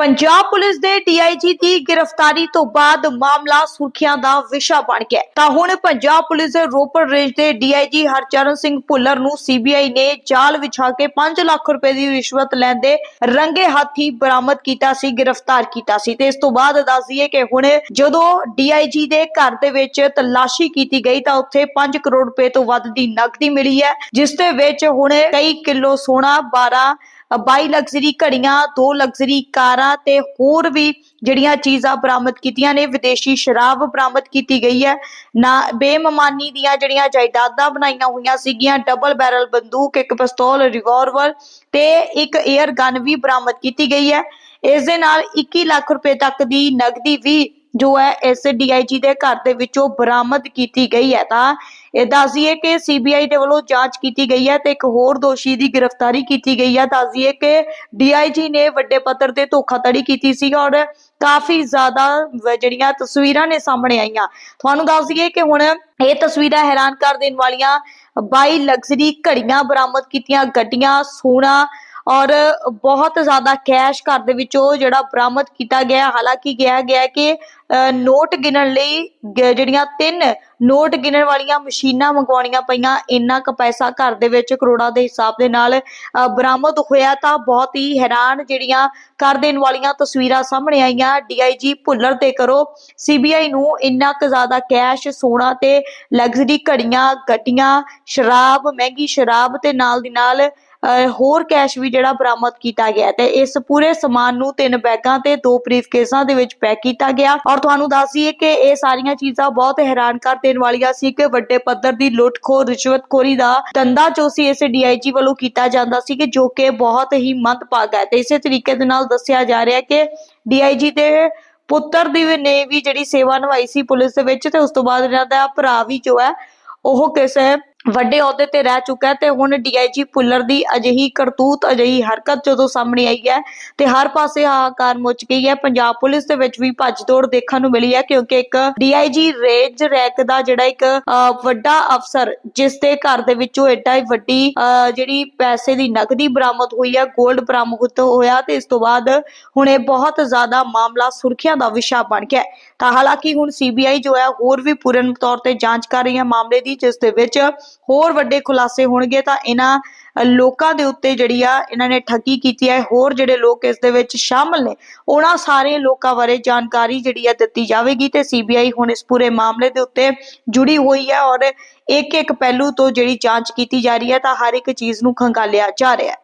Punjab police ਦੇ DIG ਦੀ ਗ੍ਰਿਫਤਾਰੀ ਤੋਂ ਬਾਅਦ ਮਾਮਲਾ ਸੁਰਖੀਆਂ ਦਾ ਵਿਸ਼ਾ ਬਣ ਗਿਆ। ਤਾਂ ਹੁਣ ਪੰਜਾਬ ਪੁਲਿਸ ਦੇ ਰੋਪੜ ਰੇਂਜ ਦੇ ਡੀਆਈਜੀ ਹਰਚਰਨ ਸਿੰਘ ਭੁੱਲਰ ਨੂੰ ਸੀਬੀਆਈ ਨੇ ਜਾਲ ਵਿਛਾ ਕੇ 5 ਲੱਖ ਰੁਪਏ ਦੀ ਰਿਸ਼ਵਤ ਲੈਂਦੇ ਰੰਗੇ ਹੱਥੀ ਬਰਾਮਦ ਕੀਤਾ ਸੀ, ਗ੍ਰਿਫਤਾਰ ਕੀਤਾ ਸੀ। ਤੇ ਇਸ ਤੋਂ ਬਾਅਦ ਦੱਸ ਦਈਏ ਕਿ ਹੁਣ ਜਦੋਂ ਡੀਆਈਜੀ ਦੇ ਘਰ ਦੇ ਵਿੱਚ ਤਲਾਸ਼ੀ ਕੀਤੀ ਗਈ ਤਾਂ ਉੱਥੇ 5 ਕਰੋੜ ਰੁਪਏ ਤੋਂ ਵੱਧ ਦੀ ਨਕਦੀ ਮਿਲੀ ਹੈ, ਜਿਸ ਦੇ ਵਿੱਚ ਹੁਣ ਕਈ ਕਿਲੋ ਸੋਨਾ 12 22 ਲਗਜ਼ਰੀ ਘੜੀਆਂ ਦੋ ਲਗਜ਼ਰੀ ਕਾਰਾਂ ਤੇ ਹੋਰ ਵੀ ਜਿਹੜੀਆਂ ਚੀਜ਼ਾਂ ਬਰਾਮਦ ਕੀਤੀਆਂ ਨੇ, ਵਿਦੇਸ਼ੀ ਸ਼ਰਾਬ ਬਰਾਮਦ ਕੀਤੀ ਗਈ ਹੈ। ਨਾ, ਬੇਮਮਾਨੀ ਦੀਆਂ ਜਿਹੜੀਆਂ ਜਾਇਦਾਦਾਂ ਬਣਾਈਆਂ ਹੋਈਆਂ ਸੀਗੀਆਂ ਡਬਲ ਬੈਰਲ ਬੰਦੂਕ, ਇੱਕ ਪਿਸਤੌਲ ਰਿਵਾਲਵਰ ਤੇ ਇੱਕ 에ਅਰ ਗਨ ਵੀ ਬਰਾਮਦ ਕੀਤੀ ਗਈ ਹੈ। ਇਸ ਦੇ ਨਾਲ 21 ਲੱਖ ਰੁਪਏ ਤੱਕ ਦੀ ਨਗਦੀ ਵੀ ਜੋ ਹੈ ਇਸ ਡੀਆਈਜੀ ਦੇ ਘਰ ਦੇ ਵਿੱਚੋਂ ਬਰਾਮਦ ਕੀਤੀ ਗਈ ਹੈ। ਤਾਂ ਇਹ ਦੱਸਦੀਏ ਕਿ ਸੀਬੀਆਈ ਦੇ ਵੱਲੋਂ ਜਾਂਚ ਕੀਤੀ ਗਈ ਹੈ ਤੇ ਇੱਕ ਹੋਰ ਦੋਸ਼ੀ ਦੀ ਗ੍ਰਿਫਤਾਰੀ ਕੀਤੀ ਗਈ ਹੈ। ਦੱਸਦੀਏ ਕਿ ਡੀਆਈਜੀ ਨੇ ਵੱਡੇ ਪੱਧਰ ਤੇ ਧੋਖਾਧੜੀ ਕੀਤੀ ਸੀ ਔਰ ਕਾਫੀ ਜ਼ਿਆਦਾ ਜਿਹੜੀਆਂ ਤਸਵੀਰਾਂ ਨੇ ਸਾਹਮਣੇ ਆਈਆਂ। ਤੁਹਾਨੂੰ ਦੱਸ ਦਈਏ ਕਿ ਹੁਣ ਇਹ ਤਸਵੀਰਾਂ ਹੈਰਾਨ ਕਰ ਦੇਣ ਵਾਲੀਆਂ 22 ਲਗਜ਼ਰੀ ਘੜੀਆਂ ਬਰਾਮਦ ਕੀਤੀਆਂ, ਗੱਡੀਆਂ, ਸੋਨਾ ਔਰ ਬਹੁਤ ਜ਼ਿਆਦਾ ਕੈਸ਼ ਘਰ ਦੇ ਵਿੱਚੋਂ ਜਿਹੜਾ ਬਰਾਮਦ ਕੀਤਾ ਗਿਆ, ਹਾਲਾਂਕਿ ਕਿਹਾ ਗਿਆ ਕਿ ਨੋਟ ਗਿਣਨ ਲਈ ਜਿਹੜੀਆਂ ਤਿੰਨ ਨੋਟ ਗਿਣਨ ਵਾਲੀਆਂ ਮਸ਼ੀਨਾਂ ਮੰਗਵਾਉਣੀਆਂ ਪਈਆਂ, ਇੰਨਾ ਕੁ ਪੈਸਾ ਘਰ ਦੇ ਵਿੱਚ ਕਰੋੜਾਂ ਦੇ ਹਿਸਾਬ ਦੇ ਨਾਲ ਬਰਾਮਦ ਹੋਇਆ ਤਾਂ ਬਹੁਤ ਹੀ ਹੈਰਾਨ ਜਿਹੜੀਆਂ ਕਰ ਦੇਣ ਵਾਲੀਆਂ ਤਸਵੀਰਾਂ ਸਾਹਮਣੇ ਆਈਆਂ। ਡੀਆਈਜੀ ਭੁੱਲਰ ਤੇ ਕਰੋ। ਸੀਬੀਆਈ ਨੂੰ ਇੰਨਾ ਕੁ ਜ਼ਿਆਦਾ ਕੈਸ਼ ਸੋਨਾ ਤੇ ਲਗਜ਼ਰੀ ਘੜੀਆਂ, ਗੱਡੀਆਂ, ਸ਼ਰਾਬ, ਮਹਿੰਗੀ ਸ਼ਰਾਬ ਤੇ ਨਾਲ ਦੀ ਨਾਲ ਹੋਰ ਕੈਸ਼ ਵੀ ਜਿਹੜਾ ਬਰਾਮਦ ਕੀਤਾ ਗਿਆ ਤੇ ਇਸ ਪੂਰੇ ਸਮਾਨ ਨੂੰ ਤਿੰਨ ਬੈਗਾਂ ਤੇ ਦੋ ਬਰੀਫਕੇਸਾਂ ਦੇ ਵਿੱਚ ਪੈਕ ਕੀਤਾ ਗਿਆ। ਔਰ ਤੁਹਾਨੂੰ ਦੱਸ ਦਈਏ ਕਿ ਇਹ ਸਾਰੀਆਂ ਚੀਜ਼ਾਂ ਬਹੁਤ ਹੈਰਾਨ ਕਰ ਦੇਣ ਵਾਲੀਆਂ ਸੀ ਕਿ ਵੱਡੇ ਪੱਧਰ ਦੀ ਲੁੱਟਖੋ ਰਿਸ਼ਵਤਖੋਰੀ ਦਾ ਧੰਦਾ ਜੋ ਸੀ ਇਸ ਡੀਆਈਜੀ ਵੱਲੋਂ ਕੀਤਾ ਜਾਂਦਾ ਸੀ ਕਿ ਜੋ ਕਿ ਬਹੁਤ ਹੀ ਮੰਦਭਾਗਾ ਹੈ। ਤੇ ਇਸੇ ਤਰੀਕੇ ਦੇ ਨਾਲ ਦੱਸਿਆ ਜਾ ਰਿਹਾ ਹੈ ਕਿ ਡੀਆਈਜੀ ਦੇ ਪੁੱਤਰ ਦੀ ਨੇ ਵੀ ਜਿਹੜੀ ਸੇਵਾ ਨਿਭਾਈ ਸੀ ਪੁਲਿਸ ਦੇ ਵਿੱਚ ਤੇ ਉਸ ਤੋਂ ਬਾਅਦ ਇਹਨਾਂ ਦਾ ਭਰਾ ਵੀ ਜੋ ਹੈ, ਉਹ ਕਿਸੇ ਵੱਡੇ ਅਹੁਦੇ ਤੇ ਰਹਿ ਚੁੱਕਾ ਹੈ ਤੇ ਹੁਣ ਡੀਆਈਜੀ ਪੁੱਲਰ ਦੀ ਅਜਿਹੀ ਕਰਤੂਤ ਅਜਿਹੀ ਹਰਕਤ ਜਦੋਂ ਸਾਹਮਣੇ ਆਈ ਹੈ ਤੇ ਹਰ ਪਾਸੇ ਹਾਹਾਕਾਰ ਮਚ ਗਈ ਹੈ ਪੰਜਾਬ ਪੁਲਿਸ ਦੇ ਵਿੱਚ ਵੀ ਭੱਜ ਦੌੜ ਦੇਖਣ ਨੂੰ ਮਿਲੀ ਹੈ ਕਿਉਂਕਿ ਇੱਕ ਡੀਆਈਜੀ ਰੇਂਜ ਰੈਕ ਦਾ ਜਿਹੜਾ ਇੱਕ ਵੱਡਾ ਅਫਸਰ ਜਿਸ ਦੇ ਘਰ ਦੇ ਵਿੱਚੋਂ ਐਡਾ ਹੀ ਵੱਡੀ ਅਹ, ਜਿਹੜੀ ਪੈਸੇ ਦੀ ਨਕਦੀ ਬਰਾਮਦ ਹੋਈ ਹੈ 골ਡ ਬਰਾਮਦ ਹੋਇਆ ਤੇ ਇਸ ਤੋਂ ਬਾਅਦ ਹੁਣ ਇਹ ਬਹੁਤ ਜ਼ਿਆਦਾ ਮਾਮਲਾ ਸੁਰਖੀਆਂ ਦਾ ਵਿਸ਼ਾ ਬਣ ਗਿਆ ਤਾਂ ਹਾਲਾਂਕਿ ਹੁਣ ਸੀਬੀਆਈ ਜੋ ਹੈ ਹੋਰ ਵੀ ਪੂਰਨ ਤੌਰ ਤੇ ਜਾਂਚ ਕਰ ਰਹੀ ਹੈ ਮਾਮਲੇ ਦੀ ਜਿਸ ਦੇ ਵਿੱਚ ਹੋਰ ਵੱਡੇ ਖੁਲਾਸੇ ਹੋਣਗੇ ਤਾਂ ਇਹਨਾਂ ਲੋਕਾਂ ਦੇ ਉੱਤੇ ਜਿਹੜੀ ਆ ਇਹਨਾਂ ਨੇ ਠੱਗੀ ਕੀਤੀ ਹੈ। ਹੋਰ ਜਿਹੜੇ ਲੋਕ ਇਸ ਦੇ ਵਿੱਚ ਸ਼ਾਮਲ ਨੇ, ਉਹਨਾਂ ਸਾਰੇ ਲੋਕਾਂ ਬਾਰੇ ਜਾਣਕਾਰੀ ਜਿਹੜੀ ਆ ਦਿੱਤੀ ਜਾਵੇਗੀ ਤੇ ਸੀਬੀਆਈ ਹੁਣ ਇਸ ਪੂਰੇ ਮਾਮਲੇ ਦੇ ਉੱਤੇ ਜੁੜੀ ਹੋਈ ਹੈ ਔਰ ਇੱਕ ਇੱਕ ਪਹਿਲੂ ਤੋਂ ਜਿਹੜੀ ਜਾਂਚ ਕੀਤੀ ਜਾ ਰਹੀ ਹੈ ਤਾਂ ਹਰ ਇੱਕ ਚੀਜ਼ ਨੂੰ ਖੰਗਾਲਿਆ ਜਾ ਰਿਹਾ ਹੈ।